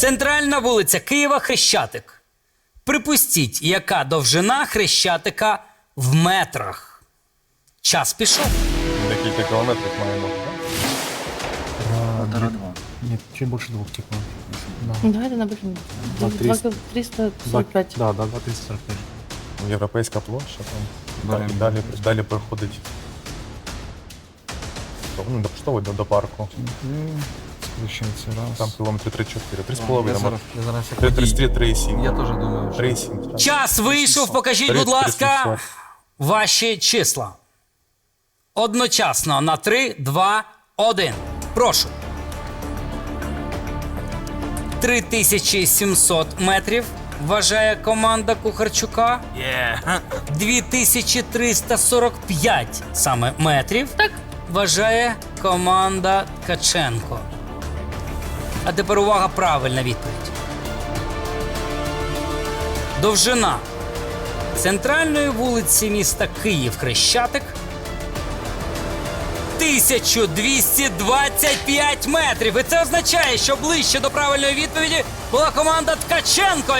Центральна вулиця Києва Хрещатик. Припустіть, яка довжина Хрещатика в метрах. Час пішов. Декілька кілометрів маємо. Полтора-два. Нет, чуть больше двух типа. Да. Ну. Два триста. 345. Да, да, 245. Європейська площа там. Далі. Далі, далі проходить. Ну, до поштової до, до парку. Сключается раз. Там кілометри 3-4. Я 3,5. зараз, я зараз 33, 3,7. Я теж думаю, що 3,7. так. Час вийшов. Покажіть, будь 30, ласка, 38. ваші числа. Одночасно на 3, 2, 1. Прошу. 3700 метрів. Вважає команда Кухарчука. 2345 саме метрів. Так. Вважає команда Ткаченко. А тепер увага, правильна відповідь. Довжина центральної вулиці міста Київ Хрещатик 1225 метрів. І це означає, що ближче до правильної відповіді була команда Ткаченко.